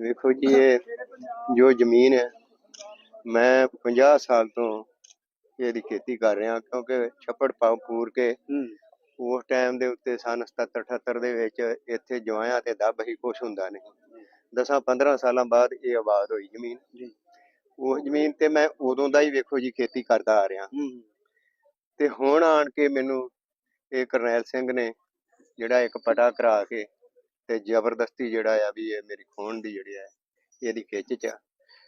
ਵੇਖੋ ਜੀ ਇਹ ਜੋ ਜ਼ਮੀਨ ਹੈ ਮੈਂ 50 ਸਾਲ ਤੋਂ ਇਹਦੀ ਖੇਤੀ ਕਰ ਰਿਹਾ ਕਿਉਂਕਿ ਛੱਪੜ ਪੂਰ ਕੇ ਉਸ ਟਾਈਮ ਦੇ ਉੱਤੇ ਸਨ 77 78 ਦੇ ਵਿੱਚ ਇੱਥੇ ਜਵਾਇਆਂ ਤੇ ਦੱਬ ਹੀ ਕੁਛ ਹੁੰਦਾ ਨਹੀਂ। ਦਸਾਂ 15 ਸਾਲਾਂ ਬਾਅਦ ਇਹ ਆਬਾਦ ਹੋਈ ਜ਼ਮੀਨ। ਜੀ। ਉਹ ਜ਼ਮੀਨ ਤੇ ਮੈਂ ਉਦੋਂ ਦਾ ਹੀ ਵੇਖੋ ਜੀ ਖੇਤੀ ਕਰਦਾ ਆ ਰਿਹਾ। ਤੇ ਹੁਣ ਆਣ ਕੇ ਮੈਨੂੰ ਇਹ ਕਰਨੈਲ ਸਿੰਘ ਨੇ ਜਿਹੜਾ ਇੱਕ ਪਟਾ ਕਰਾ ਕੇ ਤੇ ਜ਼ਬਰਦਸਤੀ ਜਿਹੜਾ ਆ ਵੀ ਇਹ ਮੇਰੀ ਖੋਣ ਦੀ ਜਿਹੜੀ ਹੈ ਇਹਦੀ ਖਿੱਚ ਚ ਆ।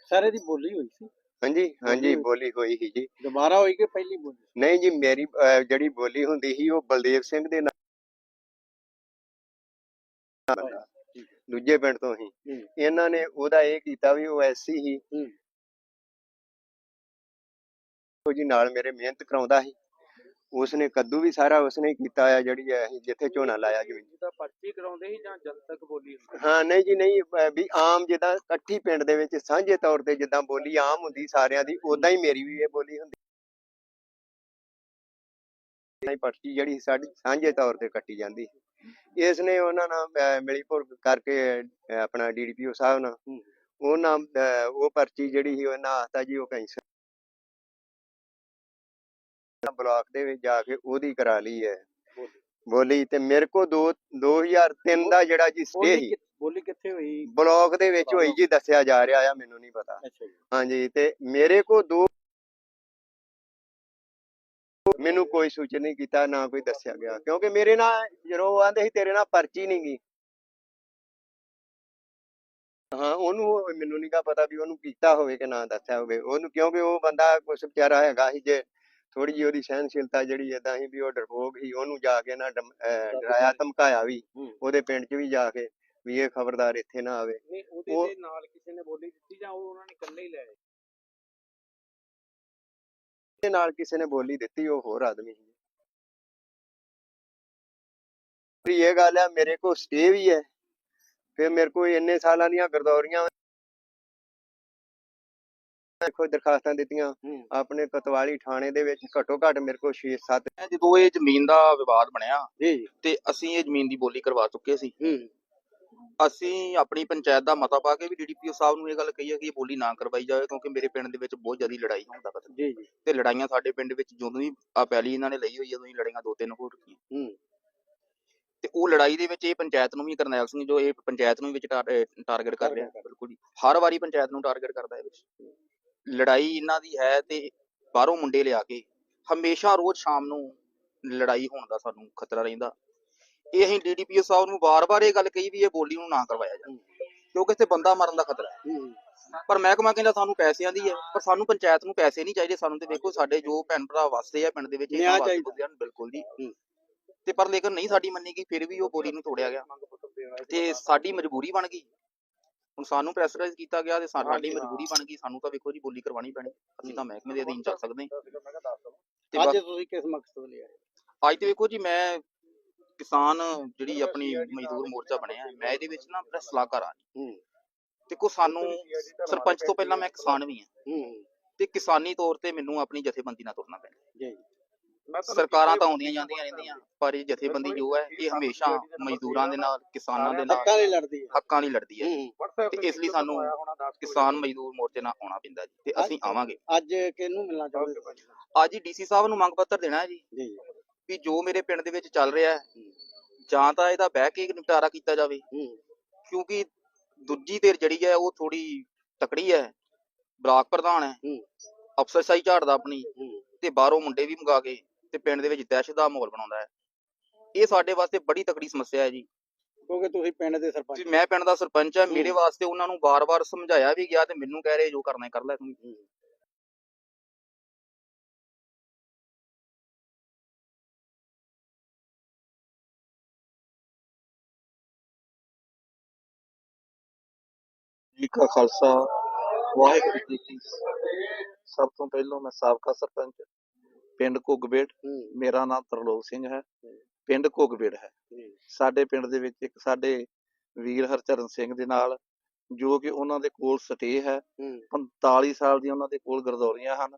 ਸਾਰੇ ਦੀ ਬੋਲੀ ਹੋਈ ਸੀ? ਹਾਂਜੀ ਹਾਂਜੀ। ਬੋਲੀ ਹੋਈ ਸੀ ਜੀ। ਦੁਬਾਰਾ ਹੋਈ ਕਿ ਪਹਿਲੀ ਬੋਲੀ? ਨਹੀਂ ਜੀ ਮੇਰੀ ਅਹ, ਜਿਹੜੀ ਬੋਲੀ ਹੁੰਦੀ ਸੀ ਉਹ ਬਲਦੇਵ ਸਿੰਘ ਦੇ ਨਾਲ ਦੂਜੇ ਪਿੰਡ ਤੋਂ ਹੀ। ਹੂੰ। ਇਹਨਾਂ ਨੇ ਉਹਦਾ ਇਹ ਕੀਤਾ ਵੀ ਉਹ ਐਸੀ ਹੀ ਹੂੰ। ਉਹ ਜੀ ਨਾਲ ਮੇਰੇ ਮਿਹਨਤ ਕਰਾਉਂਦਾ ਸੀ। ਉਸਨੇ ਕੱਦੂ ਵੀ ਸਾਰਾ ਉਸਨੇ ਕੀਤਾ ਆ ਜਿਹੜੀ ਹੈ ਅਸੀਂ ਜਿੱਥੇ ਝੋਨਾ ਲਾਇਆ ਜੀ ਜਿਹਦਾ ਪਰਚੀ ਕਰਾਉਂਦੇ ਸੀ ਜਾਂ ਜਨਤਕ ਬੋਲੀ ਹਾਂ ਨਹੀਂ ਜੀ ਨਹੀਂ ਅਹ ਵੀ ਆਮ ਜਿੱਦਾਂ ਇਕੱਠੀ ਪਿੰਡ ਦੇ ਵਿੱਚ ਸਾਂਝੇ ਤੌਰ ਤੇ ਜਿੱਦਾਂ ਬੋਲੀ ਆਮ ਹੁੰਦੀ ਸਾਰਿਆਂ ਦੀ ਉਦਾਂ ਹੀ ਮੇਰੀ ਵੀ ਇਹ ਬੋਲੀ ਹੁੰਦੀ। ਨਹੀਂ ਪਰਚੀ ਜਿਹੜੀ ਸਾਡੀ ਸਾਂਝੇ ਤੌਰ ਤੇ ਕੱਟੀ ਜਾਂਦੀ ਇਸ ਨੇ ਉਹਨਾਂ ਨਾਲ ਅਹ, ਮਿਲੀਭੁਰ ਕਰਕੇ ਅਹ, ਆਪਣਾ ਡੀਡੀਪੀਓ ਸਾਹਿਬ ਨਾਲ। ਉਹਨਾਂ ਅਹ, ਉਹ ਪਰਚੀ ਜਿਹੜੀ ਸੀ ਉਹਨਾਂ ਆਖਤਾ ਜੀ ਉਹ ਕੈਂਸਰ ਬਲਾਕ ਦੇ ਵਿੱਚ ਜਾ ਕੇ ਉਹਦੀ ਕਰਾ ਲਈ ਹੈ। ਬੋਲੀ। ਤੇ ਮੇਰੇ ਕੋ 2 2003 ਦਾ ਜਿਹੜਾ ਜੀ ਸਟੇ ਸੀ। ਬੋਲੀ ਕਿੱਥੇ ਹੋਈ? ਬਲਾਕ ਦੇ ਵਿੱਚ ਹੋਈ ਜੀ ਦੱਸਿਆ ਜਾ ਰਿਹਾ ਆ ਮੈਨੂੰ ਨਹੀਂ ਪਤਾ। ਹਾਂਜੀ ਤੇ ਮੇਰੇ ਕੋ ਦੋ ਮੈਨੂੰ ਕੋਈ ਸੂਚਨ ਨਹੀਂ ਕੀਤਾ ਨਾ ਕੋਈ ਦੱਸਿਆ ਗਿਆ। ਕਿਉਂਕਿ ਮੇਰੇ ਨਾਲ ਜਦੋਂ ਆਂਦੇ ਸੀ ਤੇਰੇ ਨਾਲ ਪਰਚੀ ਨਹੀਂ ਗਈ। ਹਾਂ ਉਹਨੂੰ ਉਹ- ਮੈਨੂੰ ਨਹੀਂ ਪਤਾ ਵੀ ਉਹਨੂੰ ਕੀਤਾ ਹੋਵੇ ਕਿ ਨਾ ਦੱਸਿਆ ਹੋਵੇ। ਉਹਨੂੰ ਕਿਉਂਕਿ ਉਹ ਬੰਦਾ ਕੁਛ ਵਿਚਾਰਾ ਹੈਗਾ ਸੀ ਜੇ ਥੋੜੀ ਜਿਹੀ ਉਹਦੀ ਸਹਿਨਸ਼ੀਲਤਾ ਜਿਹੜੀ ਏਦਾਂ ਸੀ ਵੀ ਉਹ ਡਰਪੋਕ ਸੀ ਉਹਨੂੰ ਜਾ ਕੇ ਨਾ ਡਮ- ਅਹ ਡਰਾਇਆ ਧਮਕਾਇਆ ਵੀ ਹੂੰ। ਉਹਦੇ ਪਿੰਡ 'ਚ ਵੀ ਜਾ ਕੇ ਵੀ ਇਹ ਖਬਰਦਾਰ ਇੱਥੇ ਨਾ ਆਵੇ। ਨਹੀਂ ਉਹਦੇ ਉਹ- ਦੇ ਨਾਲ ਕਿਸੇ ਨੇ ਬੋਲੀ ਦਿੱਤੀ ਜਾਂ ਉਹ ਉਹਨਾਂ ਨੇ ਇਕੱਲੇ ਹੀ ਲੈ ਆਏ? ਦੇ ਨਾਲ ਕਿਸੇ ਨੇ ਬੋਲੀ ਦਿੱਤੀ ਉਹ ਹੋਰ ਆਦਮੀ ਸੀ। ਵੀ ਇਹ ਗੱਲ ਹੈ ਮੇਰੇ ਕੋਲ ਸਟੇ ਵੀ ਹੈ। ਫਿਰ ਮੇਰੇ ਕੋਲ ਇੰਨੇ ਸਾਲਾਂ ਦੀਆਂ ਗਰਦੌਰੀਆਂ ਦੇਖੋ ਦਰਖਾਸਤਾਂ ਦਿੱਤੀਆਂ। ਆਪਣੇ ਕਤਵਾਲੀ ਥਾਣੇ ਦੇ ਵਿੱਚ ਘੱਟੋ ਘੱਟ ਮੇਰੇ ਕੋਲ 6-7 ਜਦੋਂ ਇਹ ਜ਼ਮੀਨ ਦਾ ਵਿਵਾਦ ਬਣਿਆ ਜੀ। ਤੇ ਅਸੀਂ ਇਹ ਜ਼ਮੀਨ ਦੀ ਬੋਲੀ ਕਰਵਾ ਚੁੱਕੇ ਸੀ। ਅਸੀਂ ਆਪਣੀ ਪੰਚਾਇਤ ਦਾ ਮਤਾ ਪਾ ਕੇ ਵੀ ਡੀਡੀਪੀਓ ਸਾਹਿਬ ਨੂੰ ਇਹ ਗੱਲ ਕਹੀ ਹੈ ਕਿ ਇਹ ਬੋਲੀ ਨਾ ਕਰਵਾਈ ਜਾਵੇ ਕਿਉਂਕਿ ਮੇਰੇ ਪਿੰਡ ਦੇ ਵਿੱਚ ਬਹੁਤ ਜ਼ਿਆਦਾ ਲੜਾਈ ਹੋਣ ਦਾ ਖਤਰਾ ਜੀ ਜੀ। ਤੇ ਲੜਾਈਆਂ ਸਾਡੇ ਪਿੰਡ ਵਿੱਚ ਜਦੋਂ ਵੀ ਆ ਪੈਲੀ ਇਹਨਾਂ ਨੇ ਲਈ ਹੋਈ ਉਦੋਂ ਹੀ ਲੜਾਈਆਂ ਦੋ ਤਿੰਨ ਹੋ ਚੁੱਕੀਆਂ ਹੂੰ। ਤੇ ਉਹ ਲੜਾਈ ਦੇ ਵਿੱਚ ਇਹ ਪੰਚਾਇਤ ਨੂੰ ਵੀ ਕਰਨੈਲ ਸਿੰਘ ਜੋ ਇਹ ਪੰਚਾਇਤ ਨੂੰ ਵੀ ਵਿੱਚ ਟਾਰਗੇਟ ਕਰ ਰਿਹਾ। ਬਿਲਕੁਲ ਹਰ ਵਾਰੀ ਪੰਚਾਇਤ ਨੂੰ ਟਾਰਗੇਟ ਕਰਦਾ ਹੈ ਵਿੱਚ। ਲੜਾਈ ਇਹਨਾਂ ਦੀ ਹੈ ਤੇ ਬਾਹਰੋਂ ਮੁੰਡੇ ਲਿਆ ਕੇ ਹਮੇਸ਼ਾ ਰੋਜ਼ ਸ਼ਾਮ ਨੂੰ ਲੜਾਈ ਹੋਣ ਦਾ ਸਾਨੂੰ ਖਤਰਾ ਰਹਿੰਦਾ। ਇਹ ਅਸੀਂ ਡੀਡੀਪੀਓ ਸਾਹਿਬ ਨੂੰ ਵਾਰ-ਵਾਰ ਇਹ ਗੱਲ ਕਹੀ ਵੀ ਇਹ ਬੋਲੀ ਨੂੰ ਨਾ ਕਰਵਾਇਆ ਜਾਵੇ ਕਿਉਂਕਿ ਇੱਥੇ ਬੰਦਾ ਮਰਨ ਦਾ ਖਤਰਾ ਹੈ। ਪਰ ਮਹਿਕਮਾ ਕਹਿੰਦਾ ਸਾਨੂੰ ਪੈਸਿਆਂ ਦੀ ਹੈ ਪਰ ਸਾਨੂੰ ਪੰਚਾਇਤ ਨੂੰ ਪੈਸੇ ਨਹੀਂ ਚਾਹੀਦੇ। ਸਾਨੂੰ ਤੇ ਵੇਖੋ ਸਾਡੇ ਜੋ ਭੈਣ ਭਰਾ ਵਸਦੇ ਆ ਪਿੰਡ ਦੇ ਵਿੱਚ ਇਹ ਨਿਆਂ ਤਾਂ ਚਾਹੀਦਾ। ਵਸਦੇ ਹਨ ਬਿਲਕੁਲ ਜੀ। ਤੇ ਪਰ ਲੇਕਿਨ ਨਹੀਂ ਸਾਡੀ ਮੰਨੀ ਗਈ ਫਿਰ ਵੀ ਉਹ ਬੋਲੀ ਨੂੰ ਤੋੜਿਆ ਗਿਆ। ਤੇ ਸਾਡੀ ਮਜਬੂਰੀ ਬਣ ਗਈ। ਹੁਣ ਸਾਨੂੰ ਪ੍ਰੈਸ਼ਰਾਈਜ਼ ਕੀਤਾ ਗਿਆ ਤੇ ਸਾਡੀ। ਮਜਬੂਰੀ ਬਣ ਗਈ ਸਾਨੂੰ ਤਾਂ ਵੇਖੋ ਜੀ ਬੋਲੀ ਕਰਵਾਉਣੀ ਪੈਣੀ ਅਸੀਂ ਤਾਂ ਮਹਿਕਮੇ ਦੇ ਅਧੀਨ ਚੱਲ ਸਕਦੇ ਹਾਂ। ਤੇ ਅੱਜ ਤੁਸੀਂ ਕਿਸ ਮਕਸਦ ਲਈ ਆਏ ਅੱਜ ਤੇ ਵੇਖੋ ਜੀ ਮੈਂ ਕਿਸਾਨ ਜਿਹੜੀ ਆਪਣੀ ਮਜ਼ਦੂਰ ਮੋਰਚਾ ਬਣਿਆ ਮੈਂ ਇਹਦੇ ਵਿੱਚ ਨਾ ਆਪਣਾ ਸਲਾਹਕਾਰ ਆ ਦੇਖੋ ਸਾਨੂੰ ਸਰਪੰਚ ਤੋਂ ਪਹਿਲਾਂ ਮੈਂ ਕਿਸਾਨ ਵੀ ਹਾਂ। ਤੇ ਕਿਸਾਨੀ ਤੌਰ ਤੇ ਮੈਨੂੰ ਆਪਣੀ ਜਥੇਬੰਦੀ ਨਾਲ ਤੁਰਨਾ ਪੈਂਦਾ ਜੀ। ਸਰਕਾਰਾਂ ਤਾਂ ਆਉਂਦੀਆਂ ਜਾਂਦੀਆਂ ਰਹਿੰਦੀਆਂ। ਪਰ ਇਹ ਜਥੇਬੰਦੀ ਜੋ ਹੈ ਇਹ ਹਮੇਸ਼ਾ ਮਜ਼ਦੂਰਾਂ ਦੇ ਨਾਲ ਕਿਸਾਨਾਂ ਦੇ ਹੱਕਾਂ ਨਾਲ ਲਈ ਲੜਦੀ ਹੈ। ਹੱਕਾਂ ਲਈ ਲੜਦੀ ਹੈ। ਤੇ ਇਸ ਲਈ ਸਾਨੂੰ ਕਿਸਾਨ ਮਜ਼ਦੂਰ ਮੋਰਚੇ ਨਾਲ ਆਉਣਾ ਪੈਂਦਾ ਜੀ। ਤੇ ਅਸੀਂ ਆਵਾਂਗੇ। ਅੱਜ ਕਿਹਨੂੰ ਮਿਲਣਾ ਚਾਹੁੰਦੇ? ਅੱਜ ਹੀ ਡੀਸੀ ਸਾਹਿਬ ਨੂੰ ਮੰਗ ਪੱਤਰ ਦੇਣਾ ਹੈ ਜੀ। ਵੀ ਜੋ ਮੇਰੇ ਪਿੰਡ ਦੇ ਵਿੱਚ ਚੱਲ ਰਿਹਾ ਹੈ ਜਾਂ ਤਾਂ ਇਹਦਾ ਬਹਿ ਕੇ ਨਿਪਟਾਰਾ ਕੀਤਾ ਜਾਵੇ। ਕਿਉਂਕਿ ਦੂਜੀ ਧਿਰ ਜਿਹੜੀ ਹੈ ਉਹ ਥੋੜੀ ਤਕੜੀ ਹੈ ਬਲਾਕ ਪ੍ਰਧਾਨ ਹੈ। ਹੂੰ। ਅਫਸਰਸ਼ਾਹੀ ਝਾੜਦਾ ਆਪਣੀ। ਤੇ ਬਾਹਰੋਂ ਮੁੰਡੇ ਵੀ ਮੰਗਾ ਕੇ ਤੇ ਪਿੰਡ ਦੇ ਵਿੱਚ ਦਹਿਸ਼ਤ ਦਾ ਮਾਹੌਲ ਬਣਾਉਂਦਾ ਹੈ ਇਹ ਸਾਡੇ ਵਾਸਤੇ ਬੜੀ ਤਕੜੀ ਸਮੱਸਿਆ ਹੈ ਜੀ ਕਿਉਂਕਿ ਤੁਸੀਂ ਪਿੰਡ ਦੇ ਸਰਪੰਚ ਮੈਂ ਪਿੰਡ ਦਾ ਸਰਪੰਚ ਹਾਂ ਮੇਰੇ। ਵਾਸਤੇ ਉਹਨਾਂ ਨੂੰ ਬਾਰ-ਬਾਰ ਸਮਝਾਇਆ ਵੀ ਗਿਆ ਤੇ ਮੈਨੂੰ ਕਹਿ ਰਹੇ ਜੋ ਕਰਨਾ ਹੈ ਕਰ ਲੈ ਤੂੰ। ਜੀ ਕਾ ਖਾਲਸਾ ਵਾਹਿਗੁਰੂ ਜੀ ਕੀ ਫਤਿਹ। ਸਭ ਤੋਂ ਪਹਿਲਾਂ ਮੈਂ ਸਾਬਕਾ ਸਰਪੰਚ ਪਿੰਡ ਘੁੱਗਬੇੜ ਮੇਰਾ ਨਾਮ ਤਰਲੋਕ ਸਿੰਘ ਹੈ। ਪਿੰਡ ਘੁੱਗਬੇੜ ਹੈ। ਸਾਡੇ ਪਿੰਡ ਦੇ ਵਿੱਚ ਇੱਕ ਸਾਡੇ ਵੀਰ ਹਰਚਰਨ ਸਿੰਘ ਦੇ ਨਾਲ ਜੋ ਕਿ ਉਹਨਾਂ ਦੇ ਕੋਲ ਸਟੇ ਹੈ। ਹੂੰ। 45 ਸਾਲ ਦੀਆਂ ਉਹਨਾਂ ਦੇ ਕੋਲ ਗਰਦੌਰੀਆਂ ਹਨ।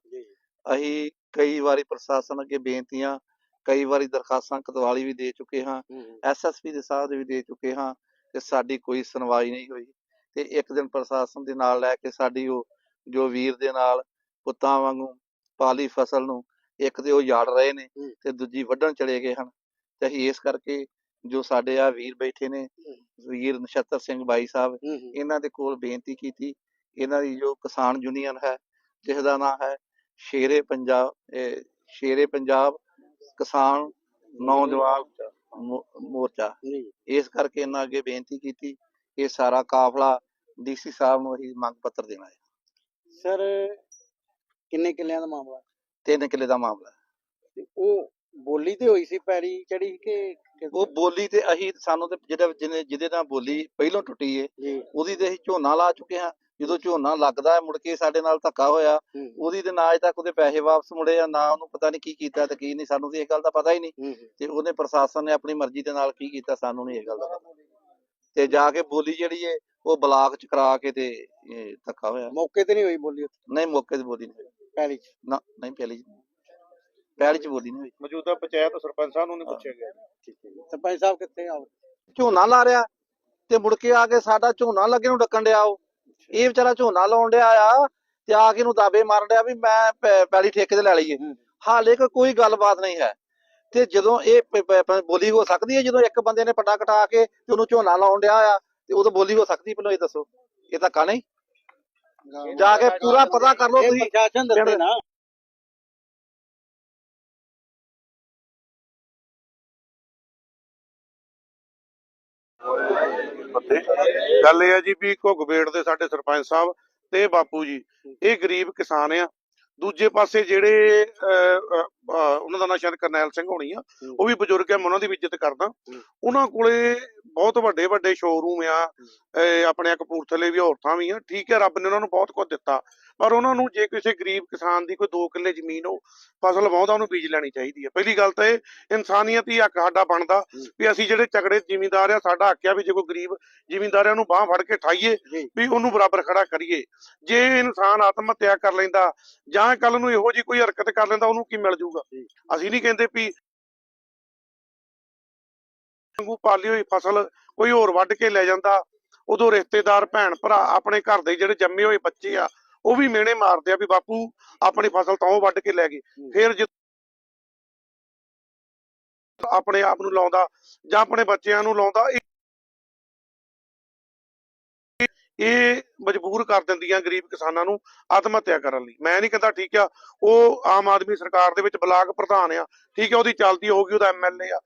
ਅਸੀਂ ਕਈ ਵਾਰੀ ਪ੍ਰਸ਼ਾਸਨ ਅੱਗੇ ਬੇਨਤੀਆਂ ਕਈ ਵਾਰੀ ਦਰਖਾਸਤਾਂ ਕਤਵਾਲੀ ਵੀ ਦੇ ਚੁੱਕੇ ਹਾਂ। ਐਸਐਸਪੀ ਦੇ ਸਾਹਿਬ ਦੇ ਵੀ ਦੇ ਚੁੱਕੇ ਹਾਂ ਤੇ ਸਾਡੀ ਕੋਈ ਸੁਣਵਾਈ ਨਹੀਂ ਹੋਈ। ਤੇ ਇੱਕ ਦਿਨ ਪ੍ਰਸ਼ਾਸਨ ਦੇ ਨਾਲ ਲੈ ਕੇ ਸਾਡੀ ਉਹ ਜੋ ਵੀਰ ਦੇ ਨਾਲ ਪੁੱਤਾਂ ਵਾਂਗੂ ਪਾਲੀ ਫਸਲ ਨੂੰ ਇੱਕ ਤੇ ਉਹ ਯਾੜ ਰਹੇ ਨੇ। ਤੇ ਦੂਜੀ ਵੱਢਣ ਚਲੇ ਗਏ ਹਨ। ਤੇ ਅਸੀਂ ਇਸ ਕਰਕੇ ਜੋ ਸਾਡੇ ਆ ਵੀਰ ਬੈਠੇ ਨੇ ਵੀਰ ਨਛੱਤਰ ਸਿੰਘ ਬਾਈ ਸਾਹਿਬ ਇਹਨਾਂ ਦੇ ਕੋਲ ਬੇਨਤੀ ਕੀਤੀ। ਇਹਨਾਂ ਦੀ ਜੋ ਕਿਸਾਨ ਯੂਨੀਅਨ ਹੈ ਜਿਸ ਦਾ ਨਾਮ ਹੈ ਸ਼ੇਰੇ ਪੰਜਾਬ ਇਹ ਸ਼ੇਰੇ ਪੰਜਾਬ ਕਿਸਾਨ ਨੌਜਵਾਨ ਮੋਰਚਾ। ਇਸ ਕਰਕੇ ਇਹਨਾਂ ਅੱਗੇ ਬੇਨਤੀ ਕੀਤੀ ਕਿ ਸਾਰਾ ਕਾਫਲਾ ਡੀਸੀ ਸਾਹਿਬ ਨੂੰ ਅਸੀਂ ਮੰਗ ਪੱਤਰ ਦੇਣਾ ਹੈ। ਸਰ ਕਿੰਨੇ ਕਿੱਲਿਆਂ ਦਾ ਮਾਮਲਾ? ਤਿੰਨ ਕਿੱਲੇ ਦਾ ਮਾਮਲਾ। ਤੇ ਉਹ ਬੋਲੀ ਤੇ ਹੋਈ ਸੀ ਪੈਰੀ ਚੜੀ ਕਿ ਕਿ- ਉਹ ਬੋਲੀ ਤੇ ਅਸੀਂ ਸਾਨੂੰ ਤੇ ਜਿਹੜਾ ਜਿਹਨੇ ਜਿਹਦੇ ਨਾਲ ਬੋਲੀ ਪਹਿਲੋਂ ਟੁੱਟੀ ਏ ਜੀ। ਉਹਦੀ ਤੇ ਅਸੀਂ ਝੋਨਾ ਲਾ ਚੁੱਕੇ ਹਾਂ। ਜਦੋਂ ਝੋਨਾ ਲੱਗਦਾ ਹੈ ਮੁੜ ਕੇ ਸਾਡੇ ਨਾਲ ਧੱਕਾ ਹੋਇਆ ਹੂੰ। ਉਹਦੀ ਤੇ ਨਾ ਅਜੇ ਤੱਕ ਉਹਦੇ ਪੈਸੇ ਵਾਪਸ ਮੁੜੇ ਆ ਨਾ ਉਹਨੂੰ ਪਤਾ ਨਹੀਂ ਕੀ ਕੀਤਾ ਤੇ ਕੀ ਨਹੀਂ ਸਾਨੂੰ ਤੇ ਇਹ ਗੱਲ ਦਾ ਪਤਾ ਹੀ ਨਹੀਂ ਹੂੰ ਹੂੰ। ਤੇ ਉਹਨੇ ਪ੍ਰਸ਼ਾਸਨ ਨੇ ਆਪਣੀ ਮਰਜ਼ੀ ਦੇ ਨਾਲ ਕੀ ਕੀਤਾ ਸਾਨੂੰ ਨਹੀਂ ਇਹ ਗੱਲ ਦਾ ਪਤਾ। ਤੇ ਜਾ ਕੇ ਬੋਲੀ ਜਿਹੜੀ ਏ ਉਹ ਬਲਾਕ ਚ ਕਰਾ ਕੇ ਤੇ ਇਹ ਧੱਕਾ ਹੋਇਆ। ਮੌਕੇ ਤੇ ਨਹੀਂ ਹੋਈ ਬੋਲੀ ਉੱਥੇ? ਨਹੀਂ ਮੌਕੇ ਤੇ ਬੋਲੀ ਨਹੀਂ ਹੋਈ। ਪੈਲੀ ਚ ਨਾ ਨਹੀਂ ਪਹਿਲੀ ਚ ਪਹਿਲੀ ਚ ਬੋਲੀ ਨਹੀਂ ਹੋਈ। ਮੌਜੂਦਾ ਪੰਚਾਇਤ ਸਰਪੰਚ ਸਾਹਿਬ ਨੂੰ ਨਹੀਂ ਪੁੱਛਿਆ ਗਿਆ। ਠੀਕ ਹੈ ਜੀ। ਸਰਪੰਚ ਸਾਹਿਬ ਕਿੱਥੇ ਆ? ਝੋਨਾ ਲਾ ਰਿਆ ਤੇ ਮੁੜ ਕੇ ਆ ਕੇ ਸਾਡਾ ਝੋਨਾ ਲੱਗੇ ਨੂੰ ਡੱਕਣ ਡਿਆ ਉਹ। ਇਹ ਵਿਚਾਰਾ ਝੋਨਾ ਲਾਉਣ ਡਿਆ ਆ ਤੇ ਆ ਕੇ ਇਹਨੂੰ ਦਾਬੇ ਮਾਰਨ ਡਿਆ ਵੀ ਮੈਂ ਪੈ- ਪੈਲੀ ਠੇਕੇ ਤੇ ਲੈ ਲਈਏ। ਹੂੰ। ਹਾਲੇ ਕੋਈ ਕੋਈ ਗੱਲਬਾਤ ਨਹੀਂ ਹੈ। ਤੇ ਜਦੋਂ ਇਹ ਪ- ਪ- ਪ- ਬੋਲੀ ਹੋ ਸਕਦੀ ਹੈ ਜਦੋਂ ਇੱਕ ਬੰਦੇ ਨੇ ਪੱਟਾ ਕਟਾ ਕੇ ਤੇ ਉਹਨੂੰ ਝੋਨਾ ਲਾਉਣ ਡਿਆ ਆ ਤੇ ਉਦੋਂ ਬੋਲੀ ਹੋ ਸਕਦੀ ਪਹਿਲਾਂ ਇਹ ਦੱਸੋ। ਇਹ ਤਾਂ ਕਾ ਨਹੀਂ ਜਾ ਕੇ ਪੂਰਾ ਪਤਾ ਕਰ ਲਓ ਤੁਸੀਂ। ਪ੍ਰਸ਼ਾਸਨ ਦੱਸੇ ਨਾ। ਗੱਲ ਇਹ ਹੈ ਜੀ ਵੀ ਘੁੱਗਬੇੜ ਦੇ ਸਾਡੇ ਸਰਪੰਚ ਸਾਹਿਬ ਤੇ ਬਾਪੂ ਜੀ। ਇਹ ਗਰੀਬ ਕਿਸਾਨ ਆ। ਦੂਜੇ ਪਾਸੇ ਜਿਹੜੇ ਉਹਨਾਂ ਦਾ ਨਾਂ ਸ਼ਾਇਦ ਕਰਨੈਲ ਸਿੰਘ ਹੋਣੀ ਆ। ਉਹ ਵੀ ਬਜ਼ੁਰਗ ਆ ਮੈਂ ਉਹਨਾਂ ਦੀ ਵੀ ਇੱਜ਼ਤ ਕਰਦਾ। ਉਹਨਾਂ ਕੋਲੇ ਬਹੁਤ ਵੱਡੇ ਵੱਡੇ ਸ਼ੋਰੂਮ ਆ ਆਪਣੇ ਕਪੂਰਥਲੇ ਵੀ ਹੋਰ ਥਾਂ ਵੀ ਆ ਠੀਕ ਹੈ ਰੱਬ ਨੇ ਉਹਨਾਂ ਨੂੰ ਬਹੁਤ ਕੁਝ ਦਿੱਤਾ। ਪਰ ਉਹਨਾਂ ਨੂੰ ਜੇ ਕਿਸੇ ਗਰੀਬ ਕਿਸਾਨ ਦੀ ਕੋਈ 2 ਕਿੱਲੇ ਜ਼ਮੀਨ ਉਹ ਫਸਲ ਵਾਹੁੰਦਾ ਉਹਨੂੰ ਬੀਜ ਲੈਣੀ ਚਾਹੀਦੀ ਹੈ ਪਹਿਲੀ ਗੱਲ ਤਾਂ ਇਹ ਇਨਸਾਨੀਅਤ ਹੀ ਹੱਕ ਸਾਡਾ ਬਣਦਾ ਵੀ ਅਸੀਂ ਜਿਹੜੇ ਤਗੜੇ ਜ਼ਿਮੀਂਦਾਰ ਆ ਸਾਡਾ ਹੱਕ ਆ ਵੀ ਜੇ ਕੋਈ ਗਰੀਬ ਜ਼ਿਮੀਂਦਾਰਿਆਂ ਨੂੰ ਬਾਹ ਫੜ ਕੇ ਠਾਈਏ। ਵੀ ਉਹਨੂੰ ਬਰਾਬਰ ਖੜਾ ਕਰੀਏ। ਜੇ ਇਨਸਾਨ ਆਤਮ ਹੱਤਿਆ ਕਰ ਲੈਂਦਾ ਜਾਂ ਕੱਲ ਨੂੰ ਇਹੋ ਜੀ ਕੋਈ ਹਰਕਤ ਕਰ ਲੈਂਦਾ ਉਹਨੂੰ ਕੀ ਮਿਲ ਜਾਊਗਾ ਅਸੀਂ ਨਹੀਂ ਕਹਿੰਦੇ ਵੀ ਵਾਂਗੂ ਪਾਲੀ ਹੋਈ ਫਸਲ ਕੋਈ ਹੋਰ ਵੱਢ ਕੇ ਲੈ ਜਾਂਦਾ। ਉਦੋਂ ਰਿਸ਼ਤੇਦਾਰ ਭੈਣ ਭਰਾ ਆਪਣੇ ਘਰ ਦੇ ਜਿਹੜੇ ਜੰਮੇ ਹੋਏ ਬੱਚੇ ਆ ਉਹ ਵੀ ਮਿਹਣੇ ਮਾਰਦੇ ਆ ਵੀ ਬਾਪੂ ਆਪਣੀ ਫਸਲ ਤਾਂ ਉਹ ਵੱਢ ਕੇ ਲੈ ਗਏ। ਫਿਰ ਜੇ ਆਪਣੇ ਆਪ ਨੂੰ ਲਾਉਂਦਾ ਜਾਂ ਆਪਣੇ ਬੱਚਿਆਂ ਨੂੰ ਲਾਉਂਦਾ ਇਹ- ਮਜਬੂਰ ਕਰ ਦਿੰਦੀਆਂ ਗਰੀਬ ਕਿਸਾਨਾਂ ਨੂੰ ਆਤਮ ਹੱਤਿਆ ਕਰਨ ਲਈ। ਮੈਂ ਨਹੀਂ ਕਹਿੰਦਾ ਠੀਕ ਆ ਉਹ ਆਮ ਆਦਮੀ ਸਰਕਾਰ ਦੇ ਵਿੱਚ ਬਲਾਕ ਪ੍ਰਧਾਨ ਆ ਠੀਕ ਹੈ ਉਹਦੀ ਚੱਲਦੀ ਹੋਊਗੀ ਉਹਦਾ ਐਮਐਲਏ ਆ।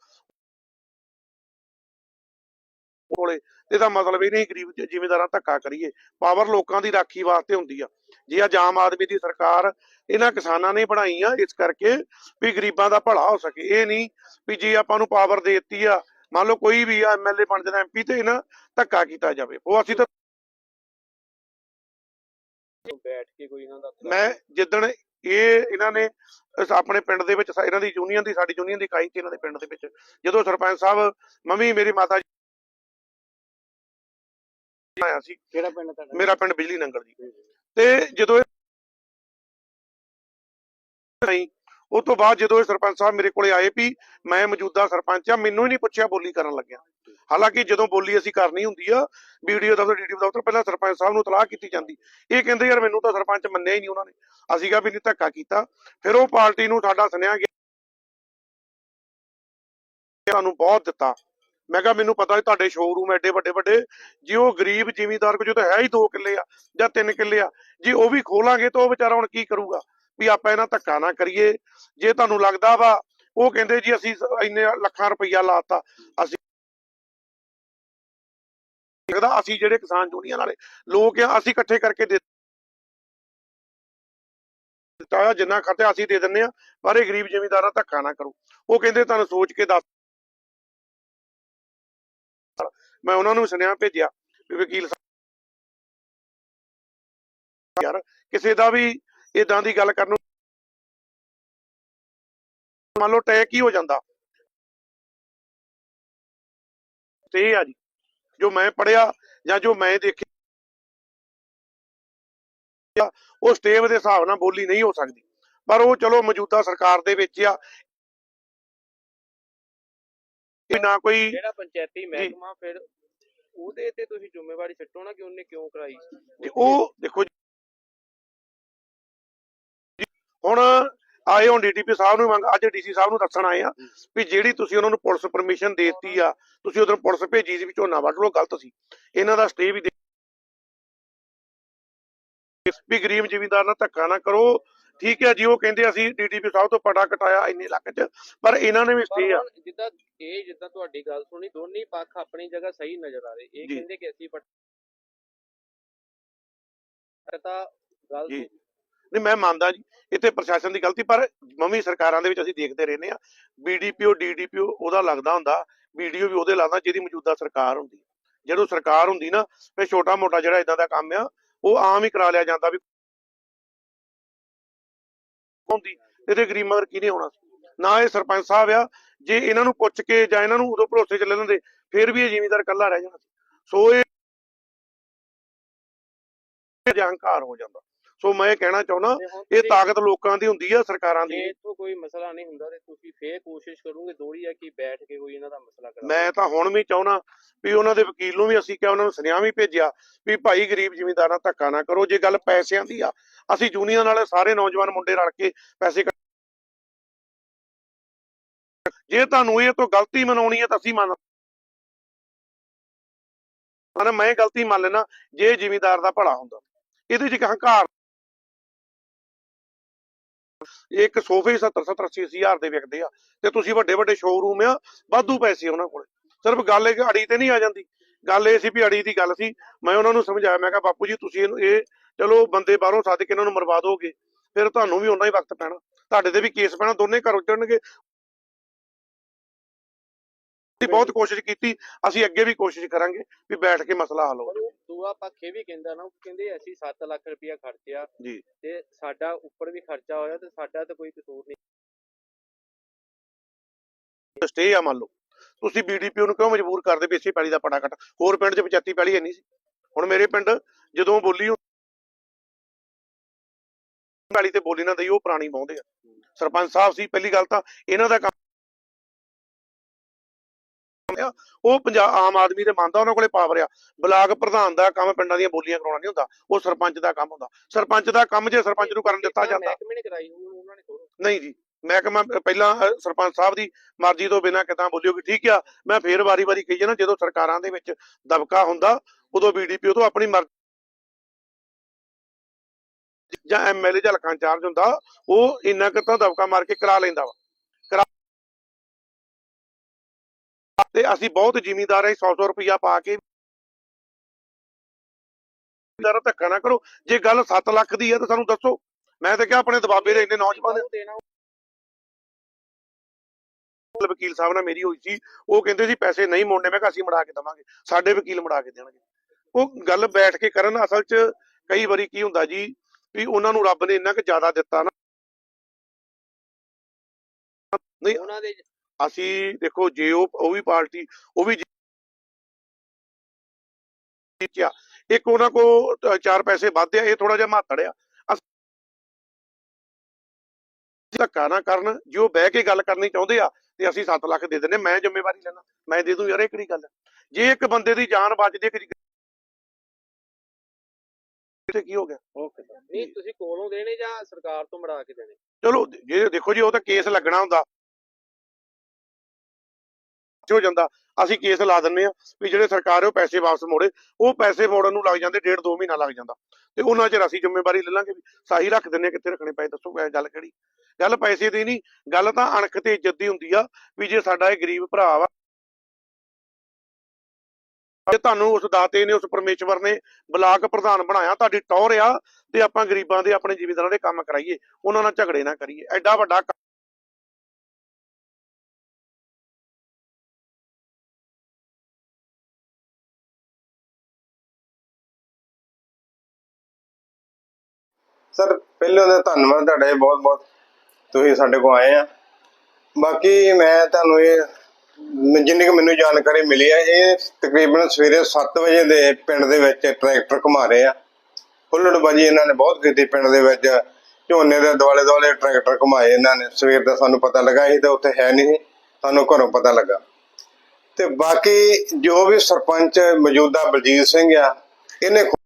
ਕੋਲੇ। ਇਹਦਾ ਮਤਲਬ ਇਹ ਨਹੀਂ ਗਰੀਬ ਜ਼ਿਮੀਂਦਾਰਾਂ ਧੱਕਾ ਕਰੀਏ। ਪਾਵਰ ਲੋਕਾਂ ਦੀ ਰਾਖੀ ਵਾਸਤੇ ਹੁੰਦੀ ਆ। ਜੇ ਅੱਜ ਆਮ ਆਦਮੀ ਦੀ ਸਰਕਾਰ ਇਹਨਾਂ ਕਿਸਾਨਾਂ ਨੇ ਬਣਾਈ ਆ ਇਸ ਕਰਕੇ ਵੀ ਗਰੀਬਾਂ ਦਾ ਭਲਾ ਹੋ ਸਕੇ। ਇਹ ਨਹੀਂ ਵੀ ਜੇ ਆਪਾਂ ਨੂੰ ਪਾਵਰ ਦੇ ਦਿੱਤੀ ਆ ਮੰਨ ਲਓ ਕੋਈ ਵੀ ਆ ਐਮਐਲਏ ਬਣ ਜਾਣਾ ਐਮਪੀ ਤੇ ਨਾ ਧੱਕਾ ਕੀਤਾ ਜਾਵੇ। ਉਹ ਅਸੀਂ ਤਾਂ ਬੈਠ ਕੇ ਕੋਈ ਇਹਨਾਂ ਦਾ ਮੈਂ ਜਿੱਦਣ ਇਹ ਇਹਨਾਂ ਨੇ ਆਪਣੇ ਪਿੰਡ ਦੇ ਵਿੱਚ ਇਹਨਾਂ ਦੀ ਯੂਨੀਅਨ ਦੀ ਸਾਡੀ ਯੂਨੀਅਨ ਦੀ ਇਕਾਈ ਸੀ ਇਹਨਾਂ ਦੇ ਪਿੰਡ ਦੇ ਵਿੱਚ। ਜਦੋਂ ਸਰਪੰਚ ਸਾਹਿਬ ਮੰਮੀ ਮੇਰੀ ਮਾਤਾ ਜੀ ਆਇਆ ਸੀ। ਕਿਹੜਾ ਪਿੰਡ ਤੁਹਾਡਾ? ਮੇਰਾ ਪਿੰਡ ਬਿਜਲੀ ਨੰਗਲ ਜੀ। ਤੇ ਜਦੋਂ ਇਹ ਨਹੀਂ ਉਸ ਤੋਂ ਬਾਅਦ ਜਦੋਂ ਇਹ ਸਰਪੰਚ ਸਾਹਿਬ ਮੇਰੇ ਕੋਲੇ ਆਏ ਵੀ ਮੈਂ ਮੌਜੂਦਾ ਸਰਪੰਚ ਆ ਮੈਨੂੰ ਹੀ ਨਹੀਂ ਪੁੱਛਿਆ ਬੋਲੀ ਕਰਨ ਲੱਗਿਆ। ਹਾਲਾਂਕਿ ਜਦੋਂ ਬੋਲੀ ਅਸੀਂ ਕਰਨੀ ਹੁੰਦੀ ਆ ਵੀਡੀਓ ਦਫ਼ਤਰ ਡੀਡੀਓ ਦਫ਼ਤਰ ਪਹਿਲਾਂ ਸਰਪੰਚ ਸਾਹਿਬ ਨੂੰ ਤਲਾਹ ਕੀਤੀ ਜਾਂਦੀ। ਇਹ ਕਹਿੰਦੇ ਯਾਰ ਮੈਨੂੰ ਤਾਂ ਸਰਪੰਚ ਮੰਨਿਆ ਹੀ ਨਹੀਂ ਉਹਨਾਂ ਨੇ। ਅਸੀਂ ਕਿਹਾ ਵੀ ਨਹੀਂ ਧੱਕਾ ਕੀਤਾ। ਫਿਰ ਉਹ ਪਾਰਟੀ ਨੂੰ ਸਾਡਾ ਸੁਨੇਹਾ ਗਿਆ ਤੁਹਾਨੂੰ ਬਹੁਤ ਦਿੱਤਾ। ਮੈਂ ਕਿਹਾ ਮੈਨੂੰ ਪਤਾ ਤੁਹਾਡੇ ਸ਼ੋਰੂਮ ਐਡੇ ਵੱਡੇ ਵੱਡੇ, ਜੇ ਉਹ ਗਰੀਬ ਜਿਮੀਦਾਰ ਕੋਲ ਜਦੋਂ ਹੈ ਹੀ 2 ਕਿੱਲੇ ਆ ਜਾਂ 3 ਕਿੱਲੇ ਆ, ਜੇ ਉਹ ਵੀ ਖੋਲਾਂਗੇ ਤਾਂ ਉਹ ਵਿਚਾਰਾ ਹੁਣ ਕੀ ਕਰੂਗਾ? ਵੀ ਆਪਾਂ ਇਹਨਾਂ ਧੱਕਾ ਨਾ ਕਰੀਏ, ਜੇ ਤੁਹਾਨੂੰ ਲੱਗਦਾ ਵਾ, ਉਹ ਕਹਿੰਦੇ ਜੀ ਅਸੀਂ ਸ- ਇੰਨੇ ਲੱਖਾਂ ਰੁਪਈਆ ਲਾਤਾ, ਅਸੀਂ ਲੱਗਦਾ ਅਸੀਂ ਜਿਹੜੇ ਕਿਸਾਨ ਯੂਨੀਅਨ ਵਾਲੇ ਲੋਕ ਆ, ਅਸੀਂ ਇਕੱਠੇ ਕਰਕੇ ਦੇ ਦਿੱਤਾ ਜਿੰਨਾ ਖਰਚਾ ਅਸੀਂ ਦੇ ਦਿੰਨੇ ਆ, ਪਰ ਇਹ ਗਰੀਬ ਜ਼ਿਮੀਂਦਾਰਾਂ ਧੱਕਾ ਨਾ ਕਰੋ। ਉਹ ਕਹਿੰਦੇ ਤੁਹਾਨੂੰ ਸੋਚ ਕੇ ਦੱਸ ਮੈਂ ਉਹਨਾਂ ਨੂੰ ਸੁਨੇਹਾ ਭੇਜਿਆ ਵੀ ਵਕੀਲ ਸਾਹਿਬ ਯਾਰ, ਕਿਸੇ ਦਾ ਵੀ ਇਦਾਂ ਦੀ ਗੱਲ ਕਰਨ ਨੂੰ ਮੰਨ ਲਓ ਟੈਕ ਹੀ ਹੋ ਜਾਂਦਾ। ਤੇ ਆ ਜੀ, ਜੋ ਮੈਂ ਪੜਿਆ ਜਾਂ ਜੋ ਮੈਂ ਦੇਖਿਆ ਉਹ ਸਟੇਵ ਦੇ ਹਿਸਾਬ ਨਾਲ ਬੋਲੀ ਨਹੀਂ ਹੋ ਸਕਦੀ। ਪਰ ਉਹ ਚਲੋ ਮੌਜੂਦਾ ਸਰਕਾਰ ਦੇ ਵਿੱਚ ਆ ਇਹ ਨਾ ਕੋਈ ਜਿਹੜਾ ਪੰਚਾਇਤੀ ਮਹਿਕਮਾ ਫਿਰ ਉਹਦੇ ਤੇ ਤੁਸੀਂ ਜ਼ਿੰਮੇਵਾਰੀ ਛੱਡੋ ਨਾ ਕਿ ਉਹਨੇ ਕਿਉਂ ਕਰਾਈ? ਤੇ ਉਹ ਦੇਖੋ ਹੁਣ ਆਏ ਹੁਣ ਡੀਟੀਪੀ ਸਾਹਿਬ ਨੂੰ ਮੰਗ ਅੱਜ ਡੀਸੀ ਸਾਹਿਬ ਨੂੰ ਦੱਸਣ ਆਏ ਆ ਵੀ ਜਿਹੜੀ ਤੁਸੀਂ ਉਹਨਾਂ ਨੂੰ ਪੁਲਿਸ ਪਰਮਿਸ਼ਨ ਦੇਤੀ ਆ ਤੁਸੀਂ ਉਧਰ ਪੁਲਿਸ ਭੇਜੀ ਸੀ ਵੀ ਝੋਨਾ ਵੱਢ ਲਓ ਗਲਤ ਸੀ। ਇਹਨਾਂ ਦਾ ਸਟੇ ਵੀ ਦੇ ਵੀ ਗਰੀਬ ਜ਼ਿਮੀਂਦਾਰ ਨਾਲ ਧੱਕਾ ਨਾ ਕਰੋ ਠੀਕ ਹੈ ਜੀ ਉਹ ਕਹਿੰਦੇ ਅਸੀਂ ਡੀਟੀਪੀ ਸਾਹਿਬ ਤੋਂ ਪਟਾ ਕਟਾਇਆ ਇੰਨੇ ਲੱਖ ਚ ਪਰ ਇਹਨਾਂ ਨੇ ਵੀ ਸਟੇ ਆ ਜਿੱਦਾਂ ਇਹ ਜਿੱਦਾਂ ਤੁਹਾਡੀ ਗੱਲ ਸੁਣੀ ਦੋਨੇ ਪੱਖ ਆਪਣੀ ਜਗ੍ਹਾ ਸਹੀ ਨਜ਼ਰ ਆ ਰਹੇ ਇਹ। ਕਹਿੰਦੇ ਕਿ ਅਸੀਂ ਪਟ ਗੱਲ ਜੀ। ਨਹੀਂ ਮੈਂ ਮੰਨਦਾ ਜੀ ਇੱਥੇ ਪ੍ਰਸ਼ਾਸਨ ਦੀ ਗਲਤੀ ਪਰ ਮੰਮੀ ਸਰਕਾਰਾਂ ਦੇ ਵਿੱਚ ਅਸੀਂ ਦੇਖਦੇ ਰਹਿੰਦੇ ਆ ਬੀਡੀਪੀਓ ਡੀਡੀਪੀਓ ਉਹਦਾ ਲੱਗਦਾ ਹੁੰਦਾ ਵੀਡੀਓ ਵੀ ਉਹਦੇ ਲੱਗਦਾ ਜਿਹਦੀ ਮੌਜੂਦਾ ਸਰਕਾਰ ਹੁੰਦੀ ਜਦੋਂ ਸਰਕਾਰ ਹੁੰਦੀ ਨਾ ਫਿਰ ਛੋਟਾ ਮੋਟਾ ਜਿਹੜਾ ਇਦਾਂ ਦਾ ਕੰਮ ਆ ਉਹ ਆਮ ਹੀ ਕਰਾ ਲਿਆ ਜਾਂਦਾ ਵੀ ਹੁੰਦੀ, ਇਹਦੇ ਗਰੀਬ ਮਗਰ ਕਿਹਨੇ ਹੋਣਾ ਸੀ? ਨਾ ਇਹ ਸਰਪੰਚ ਸਾਹਿਬ ਆ, ਜੇ ਇਹਨਾਂ ਨੂੰ ਪੁੱਛ ਕੇ ਜਾਂ ਇਹਨਾਂ ਨੂੰ ਉਦੋਂ ਭਰੋਸੇ ਚ ਲੈ ਲੈਂਦੇ, ਫਿਰ ਵੀ ਇਹ ਜ਼ਿਮੀਂਦਾਰ ਇਕੱਲਾ ਰਹਿ ਜਾਣਾ ਸੀ। ਸੋ ਇਹ ਇਹ ਹੋ ਜਾਂਦਾ। ਸੋ ਮੈਂ ਇਹ ਕਹਿਣਾ ਚਾਹੁੰਦਾ ਤੇ ਇਹ ਤਾਕਤ ਲੋਕਾਂ ਦੀ ਹੁੰਦੀ ਆ ਸਰਕਾਰਾਂ ਦੀ। ਜੇ ਇੱਥੋਂ ਕੋਈ ਮਸਲਾ ਨਹੀਂ ਹੁੰਦਾ ਤੇ ਤੁਸੀਂ ਫੇਰ ਕੋਸ਼ਿਸ਼ ਕਰੋਗੇ ਦੋੜੀ ਹੈ ਕਿ ਬੈਠ ਕੇ ਕੋਈ ਇਹਨਾਂ ਦਾ ਮਸਲਾ ਕਰਾਓ। ਮੈਂ ਤਾਂ ਹੁਣ ਵੀ ਚਾਹੁੰਦਾ ਵੀ ਉਹਨਾਂ ਦੇ ਵਕੀਲ ਨੂੰ ਵੀ ਅਸੀਂ ਕਿਹਾ ਉਹਨਾਂ ਨੂੰ ਸੁਨੇਹਾ ਵੀ ਭੇਜਿਆ ਵੀ ਭਾਈ ਗਰੀਬ ਜ਼ਿਮੀਂਦਾਰਾਂ ਧੱਕਾ ਨਾ ਕਰੋ ਜੇ ਗੱਲ ਪੈਸਿਆਂ ਦੀ ਆ ਅਸੀਂ ਯੂਨੀਅਨ ਵਾਲੇ ਸਾਰੇ ਨੌਜਵਾਨ ਮੁੰਡੇ ਰਲ ਕੇ ਪੈਸੇ ਜੇ ਤੁਹਾਨੂੰ ਇਹ ਤੋਂ ਗਲਤੀ ਮਨਾਉਣੀ ਹੈ ਤਾਂ ਅਸੀਂ ਮੰਨ ਮੈਂ ਗਲਤੀ ਮੰਨ ਲੈਣਾ ਜੇ ਜ਼ਿਮੀਂਦਾਰ ਦਾ ਭਲਾ ਹੁੰਦਾ ਇਹਦੇ 'ਚ ਹੰਕਾਰ ਇੱਕ ਸੋਫੇ 70 70 80 ਹਜ਼ਾਰ ਦੇ ਵਿਕਦੇ ਆ। ਤੇ ਤੁਸੀਂ ਵੱਡੇ ਵੱਡੇ ਸ਼ੋਰੂਮ ਆ, ਵਾਧੂ ਪੈਸੇ ਉਹਨਾਂ ਕੋਲ। ਸਿਰਫ ਗੱਲ ਇਹ ਅੜੀ ਤੇ ਨਹੀਂ ਆ ਜਾਂਦੀ। ਗੱਲ ਇਹ ਸੀ ਵੀ ਅੜੀ ਦੀ ਗੱਲ ਸੀ। ਮੈਂ ਉਹਨਾਂ ਨੂੰ ਸਮਝਾਇਆ, ਮੈਂ ਕਿਹਾ, ਬਾਪੂ ਜੀ, ਤੁਸੀਂ ਇਹਨੂੰ, ਇਹ ਚਲੋ ਬੰਦੇ ਬਾਹਰੋਂ ਸੱਦ ਕੇ ਇਹਨਾਂ ਨੂੰ ਮਰਵਾ ਦੋਗੇ। ਫਿਰ ਤੁਹਾਨੂੰ ਵੀ ਉਹਨਾਂ ਹੀ ਵਕਤ ਪੈਣਾ। ਤੁਹਾਡੇ ਤੇ ਵੀ ਕੇਸ ਪੈਣਾ, ਦੋਨੇ ਘਰ ਉੱਜਣਗੇ ਅਸੀਂ ਬਹੁਤ ਕੋਸ਼ਿਸ਼ ਕੀਤੀ ਅਸੀਂ ਅੱਗੇ ਵੀ ਕੋਸ਼ਿਸ਼ ਕਰਾਂਗੇ ਵੀ ਬੈਠ ਕੇ ਮਸਲਾ ਹੱਲ ਹੋਵੇ ਦੂਆ ਪੱਖ ਇਹ ਵੀ ਕਹਿੰਦਾ ਨਾ ਉਹ ਕਹਿੰਦੇ ਅਸੀਂ 7 ਲੱਖ ਰੁਪਇਆ ਖਰਚਿਆ ਜੀ। ਤੇ ਸਾਡਾ ਉੱਪਰ ਵੀ ਖਰਚਾ ਹੋਇਆ ਤੇ ਸਾਡਾ ਤਾਂ ਕੋਈ ਕਸੂਰ ਨਹੀਂ। ਸਟੇ ਆ ਮੰਨ ਲਓ। ਤੁਸੀਂ ਬੀਡੀਪੀਓ ਨੂੰ ਕਿਉਂ ਮਜਬੂਰ ਕਰਦੇ ਵੀ ਇਸੇ ਪੈਲੀ ਦਾ ਪੜਾ ਕੱਟ? ਹੋਰ ਪਿੰਡ 'ਚ 75 ਪੈਲੀ ਹੈ ਨਹੀਂ ਸੀ। ਹੁਣ ਮੇਰੇ ਪਿੰਡ ਜਦੋਂ ਬੋਲੀ ਪੈਲੀ ਤੇ ਬੋਲੀ ਨਾ ਦਈ ਉਹ ਪੁਰਾਣੀ ਬਾਉਂਦੇ ਆ। ਸਰਪੰਚ ਸਾਹਿਬ ਸੀ ਪਹਿਲੀ ਗੱਲ ਤਾਂ ਇਹਨਾਂ ਦਾ ਕੰਮ ਆ, ਉਹ ਪੰਜਾਬ ਆਮ ਆਦਮੀ ਦੇ ਮੰਨਦਾ ਉਹਨਾਂ ਕੋਲੇ ਪਾਵਰ ਆ। ਬਲਾਕ ਪ੍ਰਧਾਨ ਦਾ ਕੰਮ ਪਿੰਡਾਂ ਦੀਆਂ ਬੋਲੀਆਂ ਕਰਾਉਣਾ ਨਹੀਂ ਹੁੰਦਾ। ਉਹ ਸਰਪੰਚ ਦਾ ਕੰਮ ਹੁੰਦਾ। ਸਰਪੰਚ ਦਾ ਕੰਮ ਜੇ ਸਰਪੰਚ ਨੂੰ ਕਰਨ ਦਿੱਤਾ ਜਾਂਦਾ। ਮਹਿਕਮੇ ਨੇ ਕਰਾਈ ਹੋਈ ਉਹਨਾਂ ਨੇ ਥੋੜ੍ਹਾ। ਨਹੀਂ ਜੀ ਮਹਿਕਮਾ ਪਹਿਲਾਂ ਸਰਪੰਚ ਸਾਹਿਬ ਦੀ ਮਰਜ਼ੀ ਤੋਂ ਬਿਨਾਂ ਕਿਦਾਂ ਬੋਲਿਓਗੇ ਠੀਕ ਆ। ਮੈਂ ਫੇਰ ਵਾਰੀ-ਵਾਰੀ ਕਹੀ ਜਾਣਾ ਜਦੋਂ ਸਰਕਾਰਾਂ ਦੇ ਵਿੱਚ ਦਬਕਾ ਹੁੰਦਾ ਉਦੋਂ ਬੀਡੀਪੀਓ ਤੋਂ ਆਪਣੀ ਮਰਜ਼ੀ ਜਾਂ ਐਮਐਲਏ ਜਾਂ ਹਲਕਾ ਇੰਚਾਰਜ ਹੁੰਦਾ ਉਹ ਇੰਨਾ ਕੁ ਤਾਂ ਦਬਕਾ ਮਾਰ ਕੇ ਕਰਾ ਲੈਂਦਾ ਵਾ। ਤੇ ਅਸੀਂ ਬਹੁਤ ਜਿਮੀਦਾਰ ਐ 100-100 ਰੁਪਇਆ ਪਾ ਕੇ ਜ਼ਿਮੀਂਦਾਰਾਂ ਧੱਕਾ ਨਾ ਕਰੋ। ਜੇ ਗੱਲ 7 ਲੱਖ ਦੀ ਹੈ ਤਾਂ ਸਾਨੂੰ ਦੱਸੋ। ਮੈਂ ਤਾਂ ਕਿਹਾ ਆਪਣੇ ਦਬਾਬੇ ਦੇ ਇੰਨੇ ਨੌਜਵਾਨ ਵਕੀਲ ਸਾਹਿਬ ਨਾਲ ਮੇਰੀ ਹੋਈ ਸੀ। ਉਹ ਕਹਿੰਦੇ ਸੀ ਪੈਸੇ ਨਹੀਂ ਮੋੜਨੇ। ਮੈਂ ਕਿਹਾ ਅਸੀਂ ਮੜਾ ਕੇ ਦਵਾਂਗੇ। ਸਾਡੇ ਵਕੀਲ ਮੜਾ ਕੇ ਦੇਣਗੇ। ਉਹ ਗੱਲ ਬੈਠ ਕੇ ਕਰਨ ਅਸਲ 'ਚ ਕਈ ਵਾਰੀ ਕੀ ਹੁੰਦਾ ਜੀ ਵੀ ਉਹਨਾਂ ਨੂੰ ਰੱਬ ਨੇ ਇੰਨਾ ਕੁ ਜ਼ਿਆਦਾ ਦਿੱਤਾ ਨਾ। ਨਹੀਂ ਉਹਨਾਂ ਦੇ ਅਸੀਂ ਦੇਖੋ ਜੇ ਉਹ ਉਹ ਵੀ ਪਾਰਟੀ ਉਹ ਵੀ ਜਿੱਤਿਆ। ਇੱਕ ਉਹਨਾਂ ਕੋ ਚਾਰ ਪੈਸੇ ਵੱਧ ਆ ਇਹ ਥੋੜਾ ਜਿਹਾ ਮਾਤੜ ਆ। ਅਸੀਂ ਧੱਕਾ ਨਾ ਕਰਨ ਜੇ ਉਹ ਬਹਿ ਕੇ ਗੱਲ ਕਰਨੀ ਚਾਹੁੰਦੇ ਆ ਤੇ ਅਸੀਂ 7 ਲੱਖ ਦੇ ਦਿੰਦੇ ਮੈਂ ਜ਼ਿੰਮੇਵਾਰੀ ਲੈਣਾ ਮੈਂ ਦੇ ਦੂੰ ਯਾਰ ਇਹ ਕਿਹੜੀ ਗੱਲ। ਜੇ ਇੱਕ ਬੰਦੇ ਦੀ ਜਾਨ ਬਚਦੀ ਕਿ ਤੇ ਕੀ ਹੋ ਗਿਆ? ਨਹੀਂ ਤੁਸੀਂ ਕੋਲੋਂ ਦੇਣੇ ਜਾਂ ਸਰਕਾਰ ਤੋਂ ਮੜਾ ਕੇ ਦੇਣੇ? ਚਲੋ ਜੇ ਦੇਖੋ ਜੀ ਉਹ ਤਾਂ ਕੇਸ ਲੱਗਣਾ ਹੁੰਦਾ। ਹੋ ਜਾਂਦਾ, ਅਸੀਂ ਕੇਸ ਲਾ ਦਿੰਨੇ ਆ ਵੀ ਜਿਹੜੇ ਸਰਕਾਰ ਉਹ ਪੈਸੇ ਵਾਪਸ ਮੋੜੇ, ਉਹ ਪੈਸੇ ਮੋੜਨ ਨੂੰ ਲੱਗ ਜਾਂਦੇ, ਡੇਢ ਦੋ ਮਹੀਨਾ ਲੱਗ ਜਾਂਦਾ। ਤੇ ਉਹਨਾਂ ਚਿਰ ਅਸੀਂ ਜ਼ਿੰਮੇਵਾਰੀ ਲੈ ਲਾਂਗੇ ਸਾਹੀ ਰੱਖ ਦਿੰਨੇ ਕਿੱਥੇ ਰੱਖਣੇ ਪਏ, ਦੱਸੋ ਇਹ ਗੱਲ ਕਿਹੜੀ? ਗੱਲ ਪੈਸੇ ਦੀ ਨਹੀਂ, ਗੱਲ ਤਾਂ ਅਣਖ ਤੇ ਇੱਜ਼ਤ ਦੀ ਹੁੰਦੀ ਆ ਵੀ ਜੇ ਸਾਡਾ ਇਹ ਗਰੀਬ ਭਰਾ ਵਾ, ਜੇ ਤੁਹਾਨੂੰ ਉਸ ਦਾਤੇ ਨੇ, ਉਸ ਪਰਮੇਸ਼ਵਰ ਨੇ ਬਲਾਕ ਪ੍ਰਧਾਨ ਬਣਾਇਆ, ਤੁਹਾਡੀ ਟੌਰ ਆ ਤੇ ਆਪਾਂ ਗਰੀਬਾਂ ਦੇ ਆਪਣੇ ਜ਼ਿਮੀਂਦਾਰਾਂ ਦੇ ਕੰਮ ਕਰਾਈਏ, ਉਹਨਾਂ ਨਾਲ ਝਗੜੇ ਨਾ ਕਰੀਏ, ਐਡਾ ਵੱਡਾ ਸਰ, ਪਹਿਲਾਂ ਤਾਂ ਧੰਨਵਾਦ ਤੁਹਾਡਾ ਬਹੁਤ ਬਹੁਤ ਤੁਸੀਂ ਸਾਡੇ ਕੋਲ ਆਏ ਆ। ਬਾਕੀ ਮੈਂ ਤੁਹਾਨੂੰ ਇਹ ਜਿੰਨੀ ਕੁ ਮੈਨੂੰ ਜਾਣਕਾਰੀ ਮਿਲੀ ਹੈ ਇਹ ਤਕਰੀਬਨ ਸਵੇਰੇ 7 ਵਜੇ ਦੇ ਪਿੰਡ ਦੇ ਵਿੱਚ ਟਰੈਕਟਰ ਘੁਮਾ ਰਹੇ ਆ। ਹੁੱਲੜਬਾਜੀ ਇਹਨਾਂ ਨੇ ਬਹੁਤ ਕੀਤੀ ਪਿੰਡ ਦੇ ਵਿੱਚ। ਝੋਨੇ ਦੇ ਦੁਆਲੇ ਦੁਆਲੇ ਟਰੈਕਟਰ ਘੁਮਾਏ ਇਹਨਾਂ ਨੇ। ਸਵੇਰ ਦਾ ਸਾਨੂੰ ਪਤਾ ਲੱਗਾ ਸੀ ਤੇ ਉੱਥੇ ਹੈ ਨਹੀਂ ਸੀ। ਸਾਨੂੰ ਘਰੋਂ ਪਤਾ ਲੱਗਾ। ਤੇ ਬਾਕੀ ਜੋ ਵੀ ਸਰਪੰਚ ਮੌਜੂਦਾ ਬਲਜੀਤ ਸਿੰਘ ਆ, ਇਹਨੇ